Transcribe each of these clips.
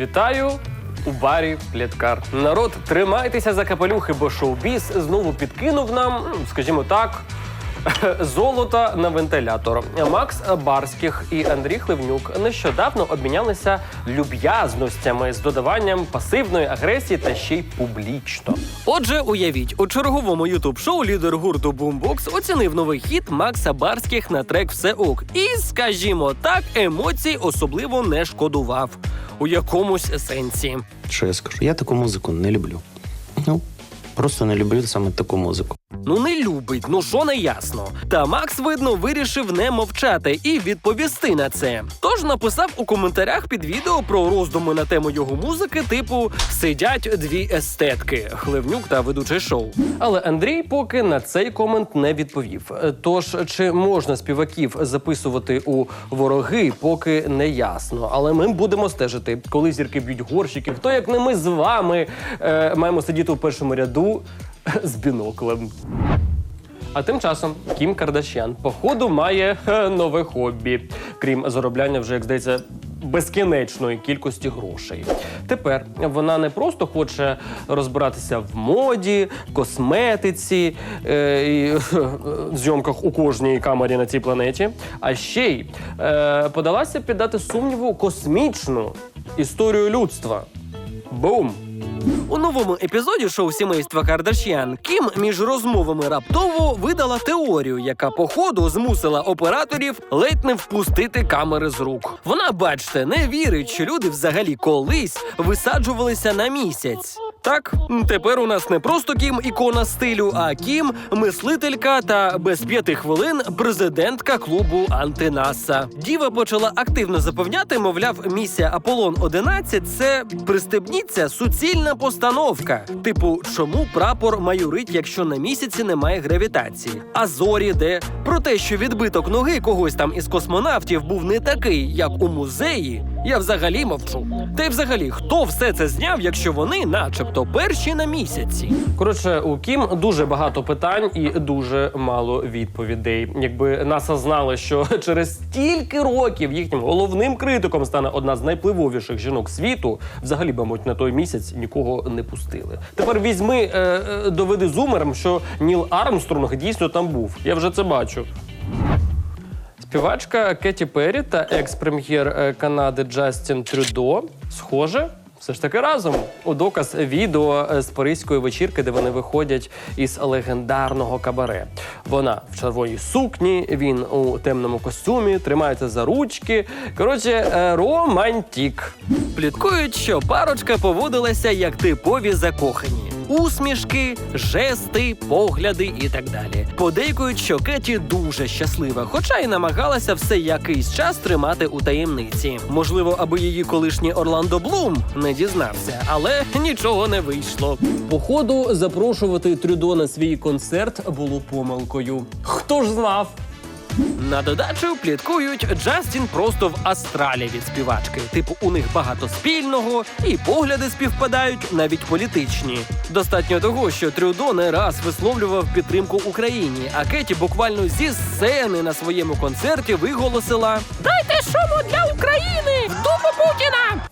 Вітаю у барі Пліткар. Народ, тримайтеся за капелюхи, бо шоу-біз знову підкинув нам, скажімо так. Золота на вентилятор. Макс Барських і Андрій Хливнюк нещодавно обмінялися люб'язностями з додаванням пасивної агресії та ще й публічно. Отже, уявіть, у черговому ютуб-шоу лідер гурту Boombox оцінив новий хіт Макса Барських на трек Все ок. І, скажімо так, емоцій особливо не шкодував у якомусь сенсі. Що я скажу? Я таку музику не люблю. Ну, просто не люблю саме таку музику. Ну не любить, ну що не ясно. Та Макс, видно, вирішив не мовчати і відповісти на це. Тож написав у коментарях під відео про роздуми на тему його музики, типу сидять дві естетки Хливнюк та ведучий шоу. Але Андрій поки на цей комент не відповів. Е, Тож чи можна співаків записувати у вороги, поки не ясно. Але ми будемо стежити, коли зірки б'ють горщиків, то як не ми з вами е, маємо сидіти у першому ряду з біноклем. А тим часом Кім Кардашян, походу, має нове хобі, крім заробляння вже, як здається, безкінечної кількості грошей. Тепер вона не просто хоче розбиратися в моді, косметиці е, і зйомках у кожній камері на цій планеті, а ще й е, подалася піддати сумніву космічну історію людства. Бум! У новому епізоді шоу сімейства Кардашян Кім між розмовами раптово видала теорію, яка по ходу змусила операторів ледь не впустити камери з рук. Вона, бачте, не вірить, що люди взагалі колись висаджувалися на місяць. Так, тепер у нас не просто Кім ікона стилю, а Кім мислителька та без п'яти хвилин президентка клубу Антинаса. Діва почала активно запевняти, мовляв, місія Аполлон 11 це пристебніться суцільна постановка. Типу, чому прапор майорить, якщо на місяці немає гравітації? А зорі де про те, що відбиток ноги когось там із космонавтів був не такий, як у музеї. Я взагалі мовчу. Та й взагалі, хто все це зняв, якщо вони, начебто, перші на місяці? Коротше, у Кім дуже багато питань і дуже мало відповідей. Якби НАСА знали, що через стільки років їхнім головним критиком стане одна з найпливовіших жінок світу, взагалі, мабуть, на той місяць нікого не пустили. Тепер візьми, е, е, доведи зумерам, що Ніл Армстронг дійсно там був. Я вже це бачу. Співачка Кеті Перрі та екс-прем'єр е, Канади Джастін Трюдо схоже. Все ж таки разом у доказ відео е, з паризької вечірки, де вони виходять із легендарного кабаре. Вона в червоній сукні, він у темному костюмі, тримається за ручки. Коротше, е, романтік. Пліткують, що парочка поводилася як типові закохані. Усмішки, жести, погляди і так далі. Подейкують, що Кеті дуже щаслива, хоча й намагалася все якийсь час тримати у таємниці. Можливо, аби її колишній Орландо Блум не дізнався, але нічого не вийшло. Походу, запрошувати Трюдо на свій концерт було помилкою. Хто ж знав? На додачу пліткують Джастін просто в астралі від співачки. Типу, у них багато спільного, і погляди співпадають, навіть політичні. Достатньо того, що Трюдо не раз висловлював підтримку Україні, а Кеті буквально зі сцени на своєму концерті виголосила: Дайте шуму для України! В дупу Путіна!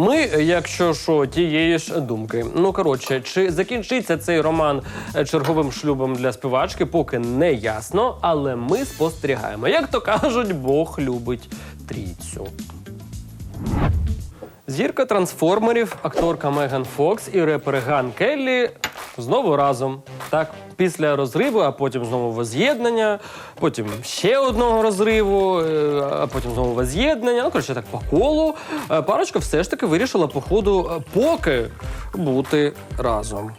Ми, якщо що, тієї ж думки. Ну коротше, чи закінчиться цей роман е, черговим шлюбом для співачки, поки не ясно, але ми спостерігаємо. Як то кажуть, Бог любить трійцю. Зірка трансформерів, акторка Меган Фокс і репер Ган Келлі знову разом. Так, після розриву, а потім знову воз'єднання, потім ще одного розриву, е, а потім знову воз'єднання. Ну, коротше, так по колу. Е, Парочка все ж таки вирішила, по ходу, е, поки бути разом.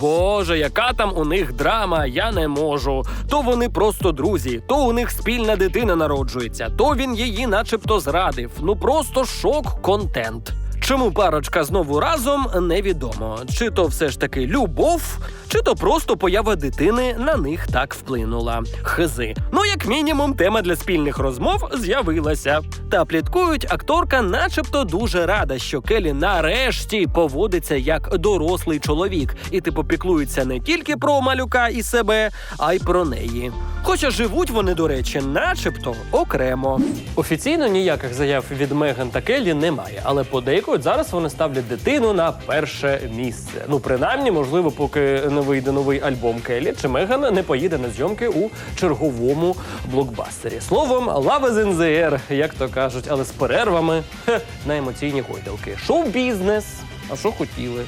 Боже, яка там у них драма, я не можу. То вони просто друзі, то у них спільна дитина народжується, то він її начебто зрадив. Ну просто шок контент. Чому парочка знову разом, невідомо. Чи то все ж таки любов, чи то просто поява дитини на них так вплинула. Хизи. Ну, як мінімум, тема для спільних розмов з'явилася. Та пліткують, акторка, начебто, дуже рада, що Келі нарешті поводиться як дорослий чоловік, і типу піклується не тільки про малюка і себе, а й про неї. Хоча живуть вони, до речі, начебто окремо. Офіційно ніяких заяв від Меган та Келлі немає, але подейкують зараз вони ставлять дитину на перше місце. Ну, принаймні, можливо, поки не вийде новий альбом Келлі, чи Меган не поїде на зйомки у черговому блокбастері. Словом, лава з НЗР, як то кажуть, але з перервами хе, на емоційні гойдалки. Шоу-бізнес. А що хотіли?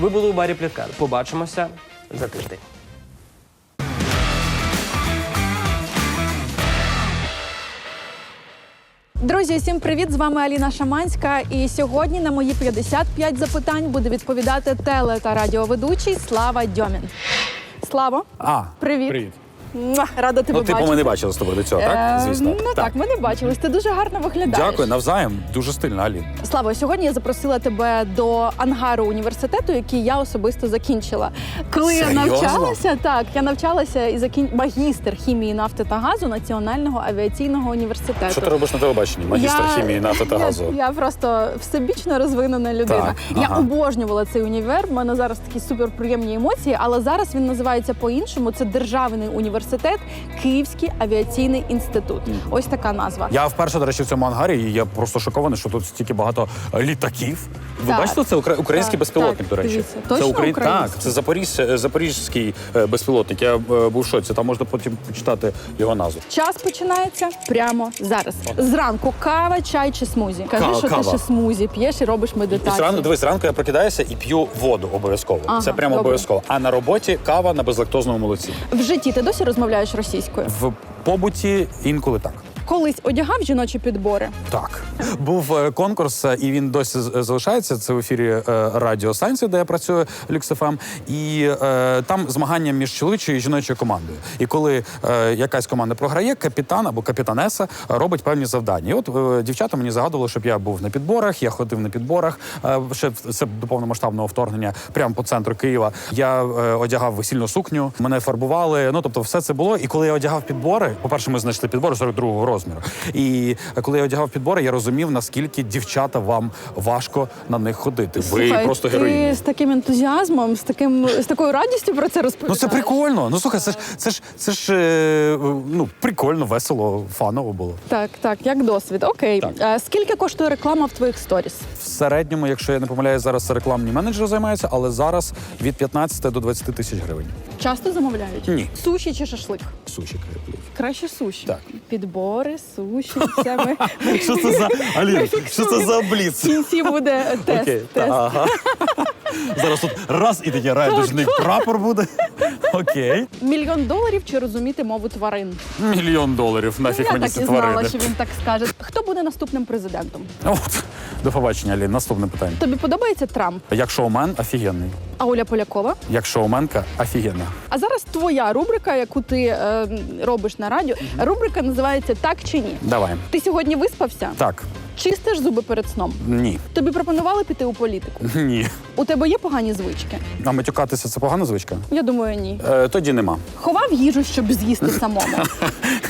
Ви були у барі Пліткар. Побачимося за тиждень. Друзі, всім привіт! З вами Аліна Шаманська. І сьогодні на мої 55 запитань буде відповідати теле та радіоведучий Слава Дьомін. Слава, А, привіт. привіт. Муа, Рада тебе Ну, типу, бачити. ми не бачили з тобою до цього, так? Е, Звісно. Ну так. ми не бачились. Ти дуже гарно виглядаєш. Дякую, навзаєм. Дуже стильно, Алін. Слава, сьогодні я запросила тебе до ангару університету, який я особисто закінчила. Коли я Серйозно? навчалася, так я навчалася і закін... магістр хімії нафти та газу Національного авіаційного університету. Що ти робиш на телебаченні? Магістр Я- хімії нафти та газу. Я, просто всебічно розвинена людина. Так, Я ага. обожнювала цей універ. В мене зараз такі суперприємні емоції, але зараз він називається по-іншому. Це державний університет, Київський авіаційний інститут. Ось така назва. Я вперше, до речі, в цьому ангарі, і я просто шокований, що тут стільки багато е, літаків. Ви Так. бачите, це український Так, безпілотник, так, до речі. дивіться. Точно це Украї- український? Так, це Запорізь... е, запорізький е, безпілотник. Я був шоці. Там можна потім почитати його назву. Час починається прямо зараз. Зранку кава, чай чи смузі. Кажи, Кава, що кава. ти ще смузі п'єш і робиш І медитацію. зранку, дивись, зранку я прокидаюся і п'ю воду обов'язково. Ага, це прямо обов'язково. А на роботі кава на безлактозному молоці. В житті ти досі розмовляєш російською. В побуті інколи так. Колись одягав жіночі підбори. Так, був е, конкурс, е, і він досі з- залишається. Це в ефірі е, Радіо Станції, де я працюю LuxFM. І е, там змагання між чоловічою і жіночою командою. І коли е, якась команда програє, капітан або капітанеса робить певні завдання. І от е, дівчата мені загадували, щоб я був на підборах. Я ходив на підборах. Е, ще в- це до повномасштабного вторгнення, прямо по центру Києва. Я е, одягав весільну сукню, мене фарбували. Ну тобто, все це було. І коли я одягав підбори, по-перше, ми знайшли підбори 42-го розміру. І коли я одягав підбори, я розумів, наскільки дівчата вам важко на них ходити. Ви Слухай, просто ти з таким ентузіазмом, з таким з такою радістю про це Ну це прикольно. Ну слухай, це ж це ж це ж е, ну прикольно, весело, фаново було. Так, так, як досвід. Окей. Так. Е, скільки коштує реклама в твоїх сторіс? В середньому, якщо я не помиляюсь, зараз рекламні менеджери займаються, але зараз від 15 до 20 тисяч гривень. Часто замовляють? Ні. Суші чи шашлик? Суші креплі. Краще суші. Так. Суші. Це ми Що це за Алін? Що це за в кінці буде тест. Окей, та, тест. ага. Зараз тут раз і такий райдужний прапор буде. Окей. Мільйон доларів чи розуміти мову тварин? Мільйон доларів. Нафіг Я мені так ці і знала, тварини. що він так скаже. Хто буде наступним президентом? От. До побачення, Алін. Наступне питання. Тобі подобається Трамп, Як шоумен офігенний. а Оля Полякова? Як шоуменка офігенна. А зараз твоя рубрика, яку ти е, робиш на радіо. Рубрика називається Так чи ні. Давай. Ти сьогодні виспався? Так. Чистиш зуби перед сном? Ні. Тобі пропонували піти у політику? Ні. У тебе є погані звички? А матюкатися це погана звичка? Я думаю, ні. Е, тоді нема. Ховав їжу, щоб з'їсти самому.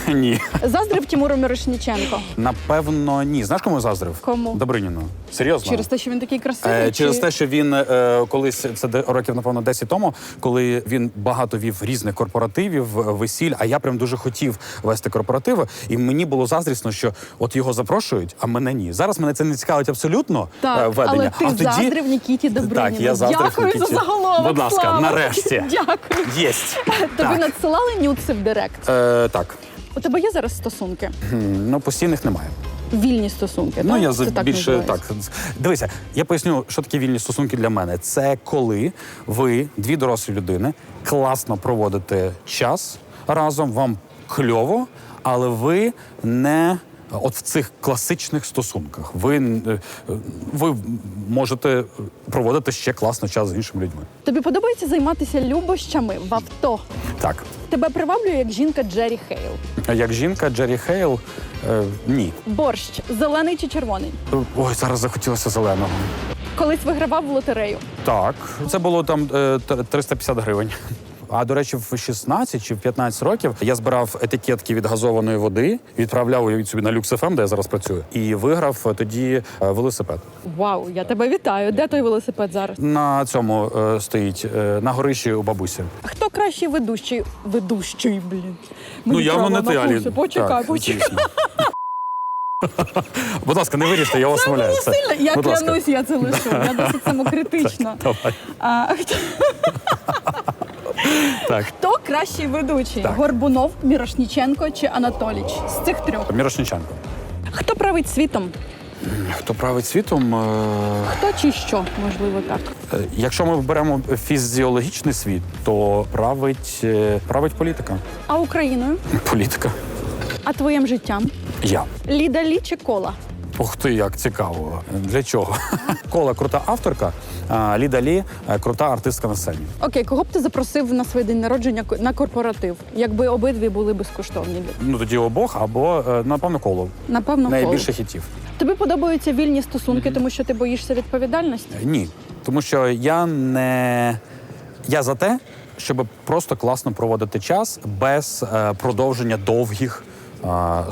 Ні. Заздрив Тимуру Мірошніченко. Напевно, ні. Знаєш, кому я заздрив? Кому? Добриніну. Серйозно? Через те, що він такий красивий. Е, чи- через те, що він е, колись це років, напевно, 10 тому, коли він багато вів різних корпоративів, е, весіль. А я прям дуже хотів вести корпоративи, і мені було заздрісно, що от його запрошують, а мене ні. Зараз мене це не цікавить абсолютно е, Так, ведення. але ти а тоді... заздрив Нікіті Добриніну. Так, я заздрив Дякую Нікіті. за заголовок. Будь ласка, Слава. нарешті. Дякую. Єсть. Тобі надсилали нюци в директ. Е, так. У тебе є зараз стосунки? Ну, постійних немає. Вільні стосунки. Ну так? я за так більше називається? так. Дивися, я поясню, що таке вільні стосунки для мене. Це коли ви, дві дорослі людини, класно проводите час разом, вам кльово, але ви не. От в цих класичних стосунках ви, е, ви можете проводити ще класно час з іншими людьми. Тобі подобається займатися любощами в авто? Так, Тебе приваблює як жінка Джері Хейл. як жінка Джері Хейл, е, ні. Борщ зелений чи червоний? Ой, зараз захотілося зеленого. Колись вигравав в лотерею. Так, це було там е, 350 гривень. А до речі, в 16 чи в 15 років я збирав етикетки від газованої води, відправляв уявіть собі на Люкс.ФМ, де я зараз працюю, і виграв тоді е, велосипед. Вау, я тебе вітаю. Де той велосипед зараз? На цьому е, стоїть е, на горищі у бабусі. Хто кращий ведущий? Ведущий, блін. Ну Мені явно треба не ти, Алі. Почекай, Так, почекай. звісно. Будь ласка, не виріште, я вас умоляю. Це- Сильно, я Будь ласка. клянусь, я це лишу. Я досить самокритична. Давай. А, хто, Так, хто кращий ведучий? Так. Горбунов, Мірошніченко чи Анатоліч? З цих трьох. Мірошниченко. Хто править світом? Хто править світом? е, Хто чи що? Можливо, так. Е, Якщо ми беремо фізіологічний світ, то править, е, править політика. А Україною? Політика. А твоїм життям? Я. Ліда Лі чи кола? Ух ти, як цікаво. Для чого? Кола крута авторка, а Ліда Лі е, крута артистка на сцені. Окей, кого б ти запросив на свій день народження на корпоратив, якби обидві були безкоштовні? Ну тоді обох, або е, напевно коло. Напевно. Найбільше хітів. Тобі подобаються вільні стосунки, тому що ти боїшся відповідальності? Е, Ні. Тому що я не я за те, щоб просто класно проводити час без е, продовження довгих.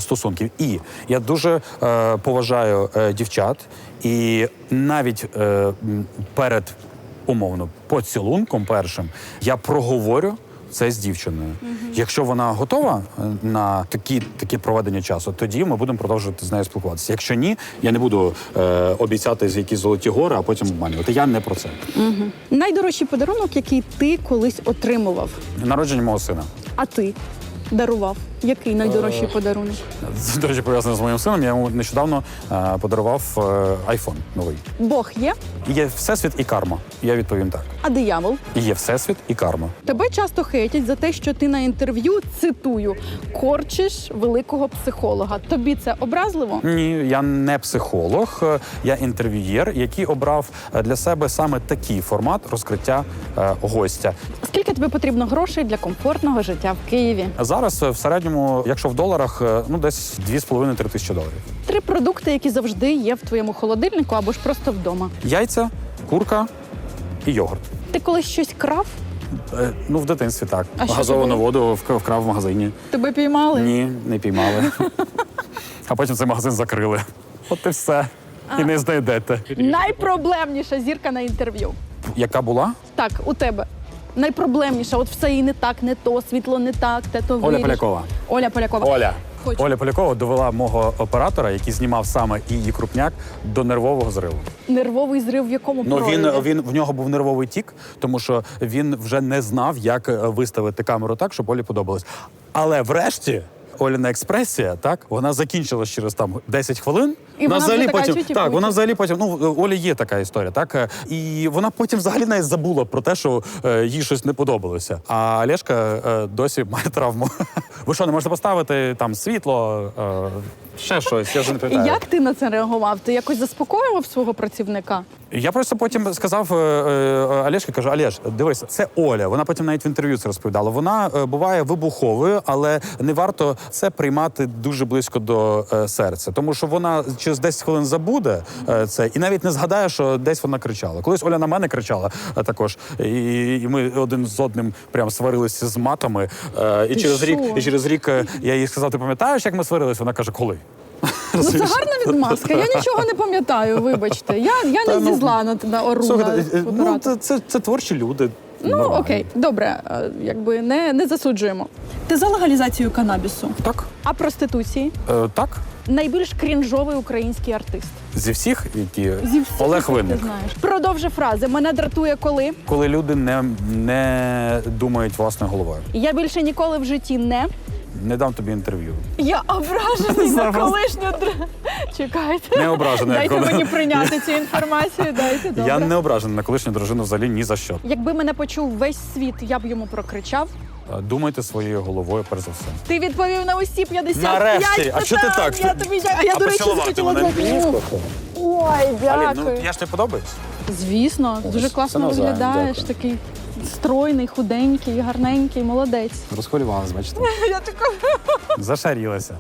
Стосунків, і я дуже е, поважаю е, дівчат, і навіть е, перед умовно поцілунком першим я проговорю це з дівчиною. Якщо вона готова на такі, такі проведення часу, тоді ми будемо продовжувати з нею спілкуватися. Якщо ні, я не буду е, обіцяти з якісь золоті гори, а потім обманювати. Я не про це. Найдорожчий подарунок, який ти колись отримував, Народження мого сина. а ти дарував. Який найдорожчий подарунок? Це, До речі, пов'язане з моїм сином. Я йому нещодавно е, подарував е, айфон новий. Бог є, Є всесвіт і карма. Я відповім так. а диявол. Є всесвіт і карма. Тебе часто хейтять за те, що ти на інтерв'ю цитую корчиш великого психолога. Тобі це образливо? Ні, я не психолог, е, я інтерв'юєр, який обрав е, для себе саме такий формат розкриття е, гостя. Скільки тобі потрібно грошей для комфортного життя в Києві? Зараз е, в середньому, якщо в доларах, е, ну десь 2,5-3 тисячі доларів. Три продукти, які завжди є в твоєму холодильнику або ж просто вдома. Яйця, курка і йогурт. Ти колись щось крав? Е, ну, в дитинстві так. А що Газовану воду вк- вкрав в магазині. Тебе піймали? Ні, не піймали. а потім цей магазин закрили. От і все. І не знайдете. Найпроблемніша зірка на інтерв'ю. Яка була? Так, у тебе. Найпроблемніша, от все і не так, не то, світло не так, те то Оля. Полякова. Оля Полякова. Оля. Хочу. Оля Полякова довела мого оператора, який знімав саме її крупняк, до нервового зриву. Нервовий зрив в якому Ну він, прояві? він в нього був нервовий тік, тому що він вже не знав, як е, виставити камеру так, щоб Олі подобалось. Але врешті. Оліна експресія, так вона закінчилась через там 10 хвилин. І вона взагалі така потім так, вона взагалі потім. Ну Олі є така історія, так і вона потім взагалі навіть забула про те, що е, їй щось не подобалося. А Олешка е, досі має травму. Ви що, не можете поставити там світло, е, ще щось? Я вже не пам'ятаю. як ти на це реагував? Ти якось заспокоював свого працівника? Я просто потім сказав е, е, Олешки, кажу, Олеж, дивись, це Оля. Вона потім навіть в інтерв'ю це розповідала. Вона е, буває вибуховою, але не варто це приймати дуже близько до е, серця, тому що вона через 10 хвилин забуде е, це і навіть не згадає, що десь вона кричала. Колись Оля на мене кричала е, також, і, і ми один з одним прям сварилися з матами. Е, і Ти через рік, що? і через рік е, я їй сказав: ти пам'ятаєш, як ми сварилися? Вона каже, коли? Ну це гарна відмазка. Я нічого не пам'ятаю. Вибачте. Я, я не ну, зі зла на, на ору. Слухайте, е, ну, це, це, це творчі люди. Ну Нормально. окей, добре, е, якби не, не засуджуємо. Ти за легалізацію канабісу, Так, а проституції? е, так. Найбільш крінжовий український артист. Зі всіх, які Зі всіх, Олег Винник. Ти знаєш. Продовжи фрази. Мене дратує коли. Коли люди не, не думають власною головою. Я більше ніколи в житті не. Не дам тобі інтерв'ю. Я ображений на колишню др... Чекайте. Не ображений, Дайте коли- мені прийняти цю інформацію. Дайте добре. Я не ображений на колишню дружину взагалі ні за що. Якби мене почув весь світ, я б йому прокричав. Е, Думайте своєю головою, перш за все. Ти відповів на усі 55 Нарешті! А що ти питань. так? Я тобі дя- А я, А до речі, поцілувати захотіла мене зробити. Ой, Алін, дякую. ну я ж не подобаюсь. Звісно, дуже класно виглядаєш. Такий стройний, худенький, гарненький, молодець. Розхвилювалась, бачите? Я така. Зашарілася.